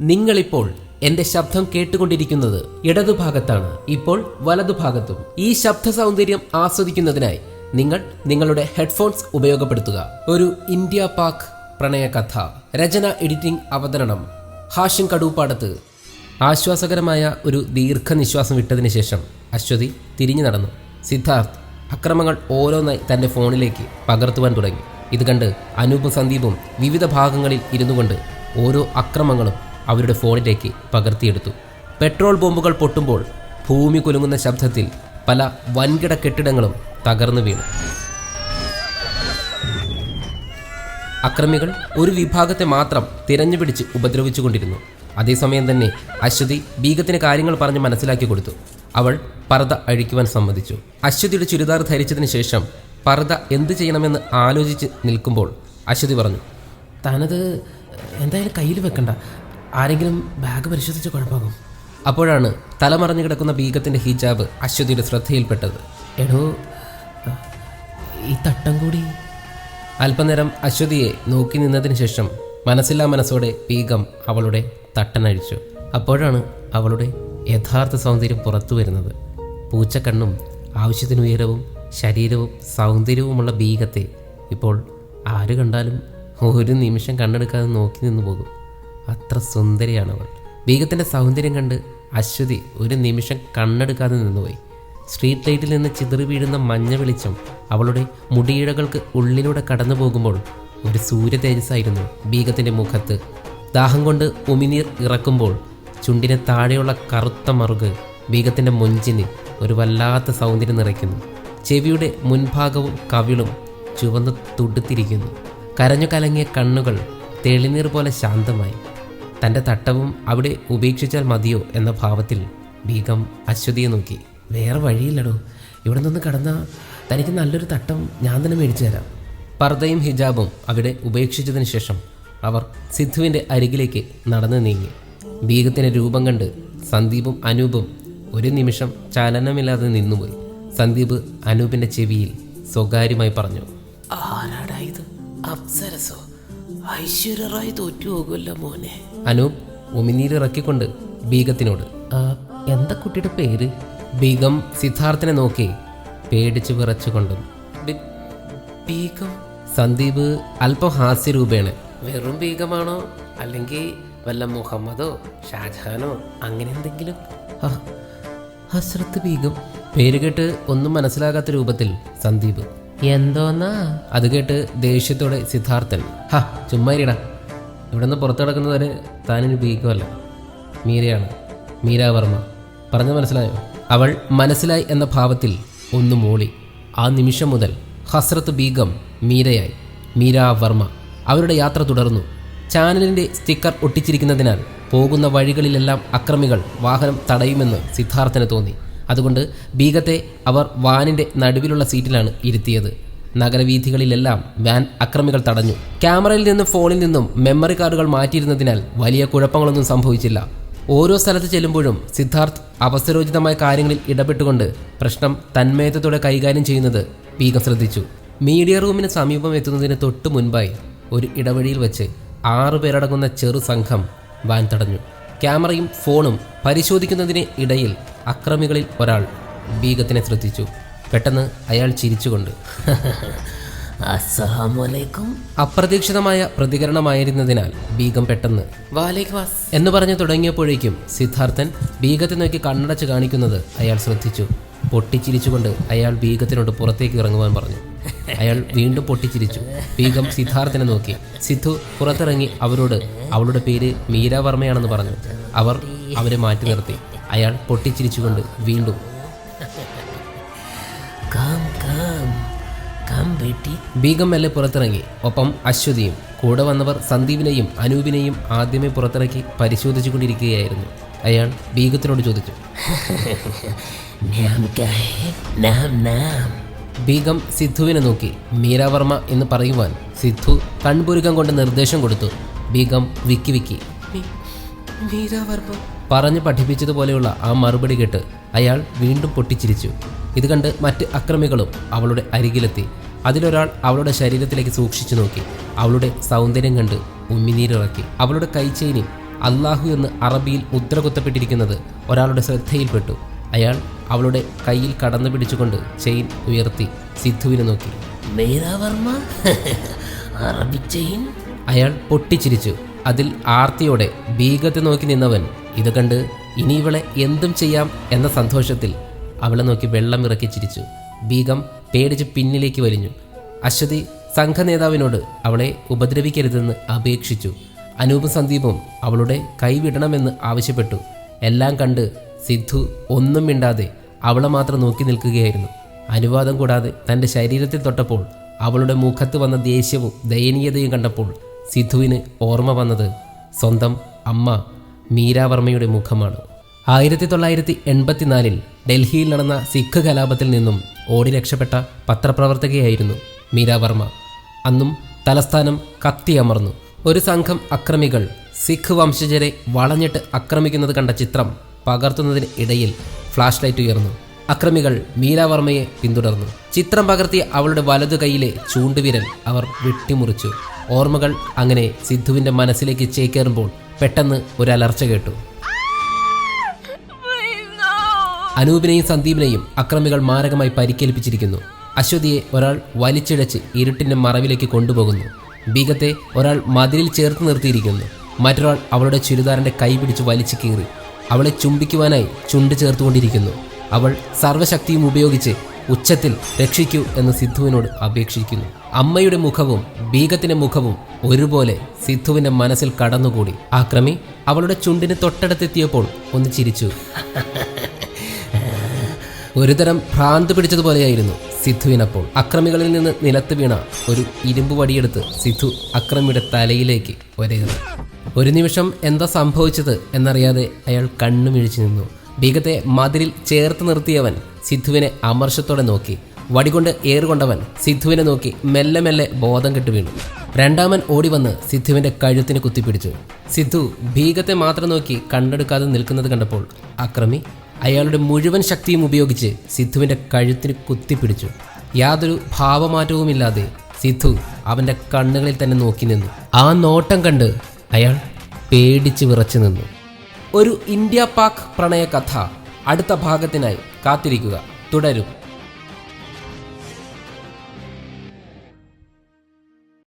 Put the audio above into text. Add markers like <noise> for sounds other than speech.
നിങ്ങളിപ്പോൾ എന്റെ ശബ്ദം കേട്ടുകൊണ്ടിരിക്കുന്നത് ഇടതുഭാഗത്താണ്. ഇപ്പോൾ വലതുഭാഗത്തും. ഈ ശബ്ദ സൗന്ദര്യം ആസ്വദിക്കുന്നതിനായി നിങ്ങൾ നിങ്ങളുടെ ഹെഡ്ഫോൺസ് ഉപയോഗപ്പെടുത്തുക. ഒരു ഇന്ത്യ പാക് പ്രണയ കഥ രചന എഡിറ്റിംഗ് അവതരണം. ഹാഷിം കടൂപ്പാടത്ത് ആശ്വാസകരമായ ഒരു ദീർഘനിശ്വാസം വിട്ടതിന് ശേഷം അശ്വതി തിരിഞ്ഞു നടന്നു. സിദ്ധാർത്ഥ് അക്രമങ്ങൾ ഓരോന്നായി തന്റെ ഫോണിലേക്ക് പകർത്തുവാൻ തുടങ്ങി. ഇത് കണ്ട് അനൂപ് സന്ദീപും വിവിധ ഭാഗങ്ങളിൽ ഇരുന്നു കൊണ്ട് ഓരോ അക്രമങ്ങളും അവരുടെ ഫോണിലേക്ക് പകർത്തിയെടുത്തു. പെട്രോൾ ബോംബുകൾ പൊട്ടുമ്പോൾ ഭൂമി കുലുങ്ങുന്ന ശബ്ദത്തിൽ പല വൻകിട കെട്ടിടങ്ങളും തകർന്നു വീണു. അക്രമികൾ ഒരു വിഭാഗത്തെ മാത്രം തിരഞ്ഞുപിടിച്ച് ഉപദ്രവിച്ചുകൊണ്ടിരുന്നു. അതേസമയം തന്നെ അശ്വതി ബീഗത്തിന് കാര്യങ്ങൾ പറഞ്ഞ് മനസ്സിലാക്കി കൊടുത്തു. അവൾ പർദ്ദ അഴിക്കുവാൻ സമ്മതിച്ചു. അശ്വതിയുടെ ചുരിദാർ ധരിച്ചതിന് ശേഷം പർദ്ദ എന്ത് ചെയ്യണമെന്ന് ആലോചിച്ച് നിൽക്കുമ്പോൾ അശ്വതി പറഞ്ഞു തനത് എന്തായാലും കയ്യിൽ വെക്കണ്ട. ആരെങ്കിലും ബാഗ് പരിശോധിച്ച് കുഴപ്പമാകും. അപ്പോഴാണ് തലമറഞ്ഞു കിടക്കുന്ന ബീഗത്തിന്റെ ഹിജാബ് അശ്വതിയുടെ ശ്രദ്ധയിൽപ്പെട്ടത്. എടോ ഈ തട്ടം കൂടി. അല്പനേരം അശ്വതിയെ നോക്കി നിന്നതിന് ശേഷം മനസ്സില്ലാ മനസ്സോടെ ബീഗം അവളുടെ തട്ടനഴിച്ചു. അപ്പോഴാണ് അവളുടെ യഥാർത്ഥ സൗന്ദര്യം പുറത്തു വരുന്നത്. പൂച്ചക്കണ്ണും ആവശ്യത്തിന് ഉയരവും ശരീരവും സൗന്ദര്യവുമുള്ള ബീഗത്തെ ഇപ്പോൾ ആര് കണ്ടാലും ഒരു നിമിഷം കണ്ണെടുക്കാതെ നോക്കി നിന്നു പോകും. അത്ര സുന്ദരിയാണ് അവൾ. ബീഗത്തിന്റെ സൗന്ദര്യം കണ്ട് അശ്വതി ഒരു നിമിഷം കണ്ണെടുക്കാതെ നിന്നുപോയി. സ്ട്രീറ്റ് ലൈറ്റിൽ നിന്ന് ചിതറി വീഴുന്ന മഞ്ഞ വെളിച്ചം അവളുടെ മുടിയിഴകൾക്ക് ഉള്ളിലൂടെ കടന്നു പോകുമ്പോൾ ഒരു സൂര്യ തേജസ്സായിരുന്നു ബീഗത്തിന്റെ മുഖത്ത്. ദാഹം കൊണ്ട് ഉമിനീർ ഇറക്കുമ്പോൾ ചുണ്ടിന് താഴെയുള്ള കറുത്ത മറുക് ബീഗത്തിന്റെ മൊഞ്ചിന് ഒരു വല്ലാത്ത സൗന്ദര്യം നിറയ്ക്കുന്നു. ചെവിയുടെ മുൻഭാഗവും കവിളും ചുവന്ന് തുടുത്തിരിക്കുന്നു. കരഞ്ഞു കലങ്ങിയ കണ്ണുകൾ തെളിനീർ പോലെ ശാന്തമായി. തന്റെ തട്ടവും അവിടെ ഉപേക്ഷിച്ചാൽ മതിയോ എന്ന ഭാവത്തിൽ ബീഗം അശ്വതിയെ നോക്കി. വേറെ വഴിയില്ലടോ. ഇവിടെ നിന്ന് കടന്നാൽ തനിക്ക് നല്ലൊരു തട്ടം ഞാൻ തന്നെ മേടിച്ചു തരാം. പർദ്ദയും ഹിജാബും അവിടെ ഉപേക്ഷിച്ചതിന് ശേഷം അവർ സിദ്ധുവിന്റെ അരികിലേക്ക് നടന്നു നീങ്ങി. ബീഗത്തിന്റെ രൂപം കണ്ട് സന്ദീപും അനൂപും ഒരു നിമിഷം ചലനമില്ലാതെ നിന്നുപോയി. സന്ദീപ് അനൂപിന്റെ ചെവിയിൽ സ്വകാര്യമായി പറഞ്ഞു. ആരാടാ ഇത്? അപ്സരസോ? ഐശ്വര്യറായി തോറ്റു പോകുമല്ലോ മോനെ. അനൂപ് ഉമിനീരിറക്കിക്കൊണ്ട് ബീഗത്തിനോട്. "ആ, എന്താ കുട്ടിയുടെ പേര്? ബീഗം സിദ്ധാർത്ഥനെ നോക്കി പേടിച്ചു വിറച്ചുകൊണ്ടും "ബി- ബീഗം? സന്ദീപ് അല്പം ഹാസ്യരൂപേണ വെറും ബീഗമാണോ? അല്ലെങ്കിൽ വല്ല മുഹമ്മദോ ഷാജഹാനോ അങ്ങനെ എന്തെങ്കിലും? ഹസ്രത്ത് ബീഗം. പേര് കേട്ട് ഒന്നും മനസ്സിലാകാത്ത രൂപത്തിൽ സന്ദീപ് എന്തോന്നാ? അത് കേട്ട് ദേഷ്യത്തോടെ സിദ്ധാർത്ഥൻ ഹാ ചുമ്മാ ഇരിടാ ഇവിടുന്ന് പുറത്തു കിടക്കുന്നവരെ താനിന് ഉപയോഗിക്കുമല്ല മീരയാണ്. മീരാവർമ്മ. പറഞ്ഞു മനസ്സിലായോ? അവൾ മനസ്സിലായി എന്ന ഭാവത്തിൽ ഒന്ന് മൂളി. ആ നിമിഷം മുതൽ ഹസ്രത്ത് ബീഗം മീരയായി. മീര വർമ്മ അവരുടെ യാത്ര തുടർന്നു. ചാനലിന്റെ സ്റ്റിക്കർ ഒട്ടിച്ചിരിക്കുന്നതിനാൽ പോകുന്ന വഴികളിലെല്ലാം അക്രമികൾ വാഹനം തടയുമെന്ന് സിദ്ധാർത്ഥന് തോന്നി. അതുകൊണ്ട് ബീഗത്തെ അവർ വാനിന്റെ നടുവിലുള്ള സീറ്റിലാണ് ഇരുത്തിയത്. നഗരവീഥികളിലെല്ലാം വാൻ അക്രമികൾ തടഞ്ഞു. ക്യാമറയിൽ നിന്നും ഫോണിൽ നിന്നും മെമ്മറി കാർഡുകൾ മാറ്റിയിരുന്നതിനാൽ വലിയ കുഴപ്പങ്ങളൊന്നും സംഭവിച്ചില്ല. ഓരോ സ്ഥലത്ത് ചെല്ലുമ്പോഴും സിദ്ധാർത്ഥ് അവസരോചിതമായ കാര്യങ്ങളിൽ ഇടപെട്ടുകൊണ്ട് പ്രശ്നം തന്മയത്വത്തോടെ കൈകാര്യം ചെയ്യുന്നത് പീകം ശ്രദ്ധിച്ചു. മീഡിയ റൂമിന് സമീപം എത്തുന്നതിന് തൊട്ടു മുൻപായി ഒരു ഇടവഴിയിൽ വെച്ച് ആറു പേരടങ്ങുന്ന ചെറു സംഘം വാൻ തടഞ്ഞു. ക്യാമറയും ഫോണും പരിശോധിക്കുന്നതിന് ഇടയിൽ അക്രമികളിൽ ഒരാൾ ബീഗത്തിനെ ശ്രദ്ധിച്ചു. പെട്ടെന്ന് അയാൾ ചിരിച്ചുകൊണ്ട് അസ്സലാമലൈക്കും. അപ്രതീക്ഷിതമായ പ്രതികരണമായിരുന്നതിനാൽ ബീഗം പെട്ടെന്ന് എന്ന് പറഞ്ഞു തുടങ്ങിയപ്പോഴേക്കും സിദ്ധാർത്ഥൻ ബീഗത്തെ നോക്കി കണ്ണടച്ച് കാണിക്കുന്നത് അയാൾ ശ്രദ്ധിച്ചു. പൊട്ടിച്ചിരിച്ചുകൊണ്ട് അയാൾ ബീഗത്തിനോട് പുറത്തേക്ക് ഇറങ്ങുവാൻ പറഞ്ഞു. അയാൾ വീണ്ടും പൊട്ടിച്ചിരിച്ചു. ബീഗം സിദ്ധാർത്ഥനെ നോക്കി. സിദ്ധു പുറത്തിറങ്ങി അവരോട് അവളുടെ പേര് മീര വർമ്മയാണെന്ന് പറഞ്ഞു. അവർ അവരെ മാറ്റി നിർത്തി. അയാൾ പൊട്ടിച്ചിരിച്ചുകൊണ്ട് വീണ്ടും വീട്ടി ബീഗം മെല്ലെ പുറത്തിറങ്ങി. ഒപ്പം അശ്വതിയും കൂടെ വന്നവർ സന്ദീപിനെയും അനൂപിനെയും ആദ്യമേ പുറത്തിറക്കി പരിശോധിച്ചുകൊണ്ടിരിക്കുകയായിരുന്നു. അയാൾ ബീഗത്തിനോട് ചോദിച്ചു. <laughs> ബീഗം സിദ്ധുവിനെ നോക്കി മീരാവർമ്മ എന്ന് പറയുവാൻ സിദ്ധു കൺപുരുക്കം കൊണ്ട് നിർദ്ദേശം കൊടുത്തു. ബീഗം വിക്കി വിക്കി. പറഞ്ഞു പഠിപ്പിച്ചതുപോലെയുള്ള ആ മറുപടി കേട്ട് അയാൾ വീണ്ടും പൊട്ടിച്ചിരിച്ചു. ഇത് കണ്ട് മറ്റ് അക്രമികളും അവളുടെ അരികിലെത്തി. അതിലൊരാൾ അവളുടെ ശരീരത്തിലേക്ക് സൂക്ഷിച്ചു നോക്കി. അവളുടെ സൗന്ദര്യം കണ്ട് ഉമ്മിനീരിറക്കി. അവളുടെ കൈച്ചെയിനും അള്ളാഹു എന്ന് അറബിയിൽ മുദ്ര കുത്തപ്പെട്ടിരിക്കുന്നത് ഒരാളുടെ ശ്രദ്ധയിൽപ്പെട്ടു. അയാൾ അവളുടെ കയ്യിൽ കടന്നു പിടിച്ചുകൊണ്ട് ചെയിൻ ഉയർത്തി സിദ്ധുവിനെ നോക്കി. അറബി ചെയിൻ? അയാൾ പൊട്ടിച്ചിരിച്ചു. അതിൽ ആർത്തിയോടെ ബീഗത്തെ നോക്കി നിന്നവൻ ഇത് കണ്ട് ഇനി ഇവളെ എന്തും ചെയ്യാം എന്ന സന്തോഷത്തിൽ അവളെ നോക്കി വെള്ളം ഇറക്കി ചിരിച്ചു. ബീഗം പേടിച്ച് പിന്നിലേക്ക് വലിഞ്ഞു. അശ്വതി സംഘനേതാവിനോട് അവളെ ഉപദ്രവിക്കരുതെന്ന് അപേക്ഷിച്ചു. അനൂപ് സന്ദീപും അവളുടെ കൈവിടണമെന്ന് ആവശ്യപ്പെട്ടു. എല്ലാം കണ്ട് സിദ്ധു ഒന്നും മിണ്ടാതെ അവളെ മാത്രം നോക്കി നിൽക്കുകയായിരുന്നു. അനുവാദം കൂടാതെ തന്റെ ശരീരത്തിൽ തൊട്ടപ്പോൾ അവളുടെ മുഖത്ത് വന്ന ദേഷ്യവും ദയനീയതയും കണ്ടപ്പോൾ സിദ്ധുവിന് ഓർമ്മ വന്നത് സ്വന്തം അമ്മ മീരാവർമ്മയുടെ മുഖമാണ്. ആയിരത്തി തൊള്ളായിരത്തി എൺപത്തിനാലിൽ ഡൽഹിയിൽ നടന്ന സിഖ് കലാപത്തിൽ നിന്നും ഓടി രക്ഷപ്പെട്ട പത്രപ്രവർത്തകയായിരുന്നു മീര വർമ്മ. അന്നും തലസ്ഥാനം കത്തിയമർന്നു ഒരു സംഘം അക്രമികൾ സിഖ് വംശജരെ വളഞ്ഞിട്ട് ആക്രമിക്കുന്നത് കണ്ട ചിത്രം പകർത്തുന്നതിന് ഇടയിൽ ഫ്ലാഷ് ലൈറ്റ് ഉയർന്നു. അക്രമികൾ മീരാവർമ്മയെ പിന്തുടർന്നു. ചിത്രം പകർത്തിയ അവളുടെ വലതു കൈയിലെ ചൂണ്ടുവിരൽ അവർ വെട്ടിമുറിച്ചു. ഓർമ്മകൾ അങ്ങനെ സിദ്ധുവിന്റെ മനസ്സിലേക്ക് ചേക്കേറുമ്പോൾ പെട്ടെന്ന് ഒരു അലർച്ച കേട്ടു. അനൂപിനെയും സന്ദീപിനെയും അക്രമികൾ മാരകമായി പരിക്കേൽപ്പിച്ചിരിക്കുന്നു. അശ്വതിയെ ഒരാൾ വലിച്ചിഴച്ച് ഇരുട്ടിന്റെ മറവിലേക്ക് കൊണ്ടുപോകുന്നു. ബീഗത്തെ ഒരാൾ മതിലിൽ ചേർത്ത് നിർത്തിയിരിക്കുന്നു. മറ്റൊരാൾ അവളുടെ ചുരിദാറിന്റെ കൈ പിടിച്ച് വലിച്ചു കീറി. അവളെ ചുംബിക്കുവാനായി ചുണ്ട് ചേർത്തുകൊണ്ടിരിക്കുന്നു. അവൾ സർവശക്തിയും ഉപയോഗിച്ച് ഉച്ചത്തിൽ രക്ഷിക്കൂ എന്ന് സിദ്ധുവിനോട് അപേക്ഷിക്കുന്നു. അമ്മയുടെ മുഖവും ബീഗത്തിന്റെ മുഖവും ഒരുപോലെ സിദ്ധുവിന്റെ മനസ്സിൽ കടന്നുകൂടി. ആക്രമി അവളുടെ ചുണ്ടിന് തൊട്ടടുത്തെത്തിയപ്പോൾ ഒന്ന് ചിരിച്ചു. ഒരുതരം ഭ്രാന്ത് പിടിച്ചതുപോലെയായിരുന്നു സിദ്ധുവിനപ്പോൾ. അക്രമികളിൽ നിന്ന് നിലത്ത് വീണ ഒരു ഇരുമ്പ് വടിയെടുത്ത് സിദ്ധു അക്രമിയുടെ തലയിലേക്ക് ഒരേറി. ഒരു നിമിഷം എന്താ സംഭവിച്ചത് എന്നറിയാതെ അയാൾ കണ്ണു മിഴിച്ചു നിന്നു. ബീഗത്തെ മതിലിൽ ചേർത്ത് നിർത്തിയവൻ സിദ്ധുവിനെ അമർഷത്തോടെ നോക്കി. വടികൊണ്ട് ഏറുകൊണ്ടവൻ സിദ്ധുവിനെ നോക്കി മെല്ലെ മെല്ലെ ബോധം കെട്ടു വീണു. രണ്ടാമൻ ഓടി വന്ന് സിദ്ധുവിന്റെ കഴുത്തിന് കുത്തിപ്പിടിച്ചു. സിദ്ധു ഭീകത്തെ മാത്രം നോക്കി കണ്ടെടുക്കാതെ നിൽക്കുന്നത് കണ്ടപ്പോൾ അക്രമി അയാളുടെ മുഴുവൻ ശക്തിയും ഉപയോഗിച്ച് സിദ്ധുവിന്റെ കഴുത്തിന് കുത്തിപ്പിടിച്ചു. യാതൊരു ഭാവമാറ്റവുമില്ലാതെ സിദ്ധു അവന്റെ കണ്ണുകളിൽ തന്നെ നോക്കി നിന്നു. ആ നോട്ടം കണ്ട് അയാൾ പേടിച്ച് വിറച്ചു നിന്നു. ഒരു ഇന്ത്യ പാക് പ്രണയ കഥ അടുത്ത ഭാഗത്തിനായി കാത്തിരിക്കുക. തുടരും.